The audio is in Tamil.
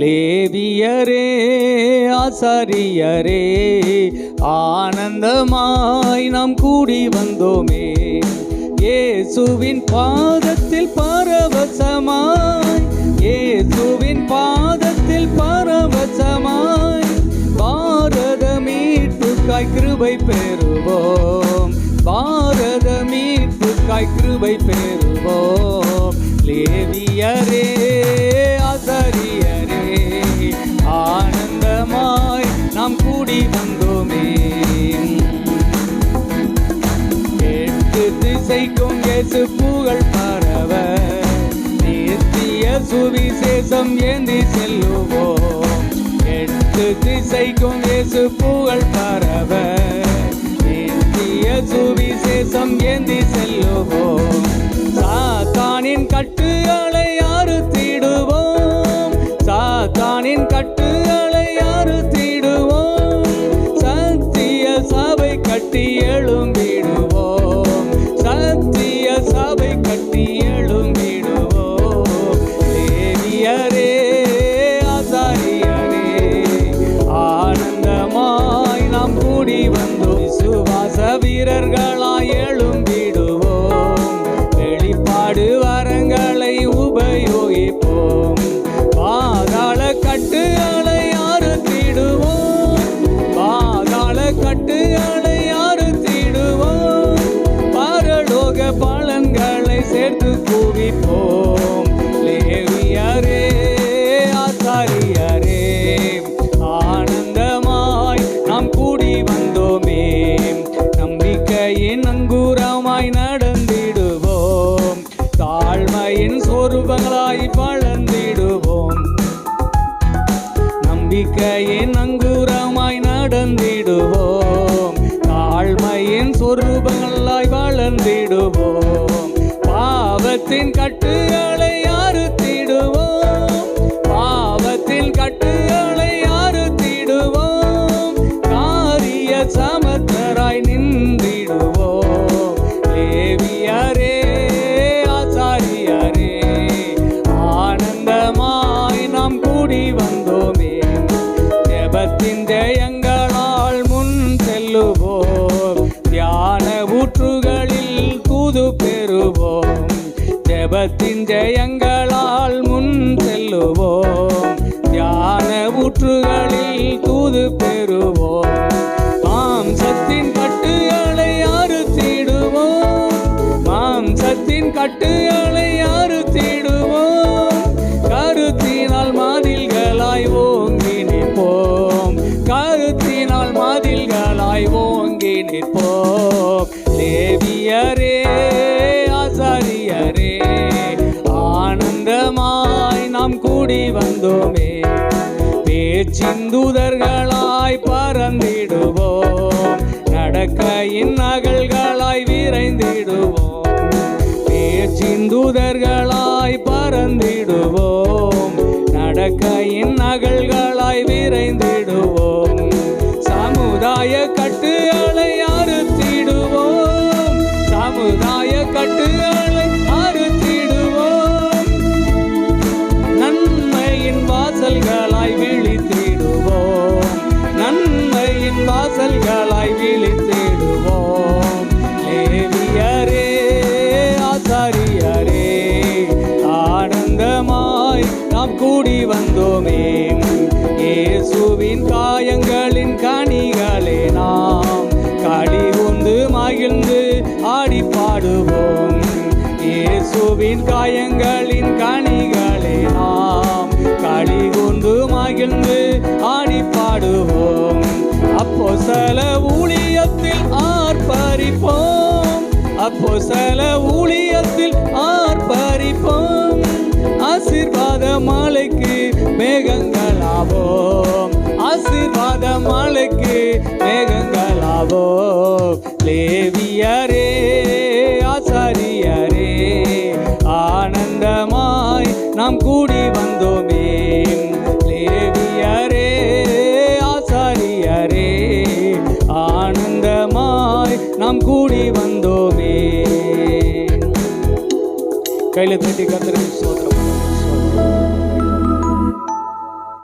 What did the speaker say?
லேவியரே ஆசாரியரே ஆனந்தமாய் நாம் கூடி வந்தோமே. இயேசுவின் பாதத்தில் பரவசமாய் இயேசுவின் பாதத்தில் பரவசமாய் பாரத மீட்புக்காய் கிருபை பெறுவோம். பாரத மீட்புக்காய் கிருபை பெறுவோம். லேவியரே இசைக்கும் இயேசு புகழ் பரவ நித்திய சுவிசேஷம் ஏந்தி செல்லுவோம். எட்டு திசைக்கும் இயேசு புகழ் பரவ நித்திய சுவிசேஷம் ஏந்தி செல்லுவோம். சாத்தானின் கட்டுகளை அறுத்திடுவோம். சாத்தானின் கட்டுகளை அறுத்திடுவோம். சத்திய சபை கட்டி எழு தாழ்மையின் அங்கூரமாய் நடந்திடுவோம். தாழ்மையின் சொரூபங்களாய் வளர்ந்திடுவோம். பாவத்தின் கட்டுகளை செல்லுவோம். ஜெபத்தின் ஜெயங்களால் முன் செல்லுவோம். தியான ஊற்றுகளில் தூது பெறுவோம். மாம்சத்தின் கட்டுகளை அறுத்திடுவோம். மாம்சத்தின் கட்டுகளை அறுத்திடுவோம். கருத்தினால் மாதில்களாய் ஓங்கி நிற்போம். கருத்தினால் மாதில்களாய் ஓங்கி நிற்போம். தேவியரே நாம் வந்தோமே. பேச்சிந்துதர்களாய் பறந்திடுவோம். நடக்கையின் நகல்களாய் விரைந்திடுவோம். பேச்சிந்துதர்களாய் கூடி வந்தோமே. இயேசுவின் காயங்களின் கனிகளே நாம் களி உந்து மகிழ்ந்து ஆடி பாடுவோம். இயேசுவின் காயங்களின் கனிகளே நாம் களி உந்து மகிழ்ந்து ஆடி பாடுவோம். அப்போ சில ஊழியத்தில் ஆர்ப்பரிப்போம். அப்போ சில ஊழியத்தில் ஆர்ப்பரிப்போம். ஆசீர்வாத மாலைக்கு மேகங்களாவோம். ஆசீர்வாத மாலைக்கு மேகங்களாவோம். லேவியரே ஆசாரியரே ஆனந்தமாய் நாம் கூடி வந்தோமே. லேவியரே ஆசாரியரே ஆனந்தமாய் நாம் கூடி வந்தோமே. கையில் தட்டி கத்திரி சோதரம்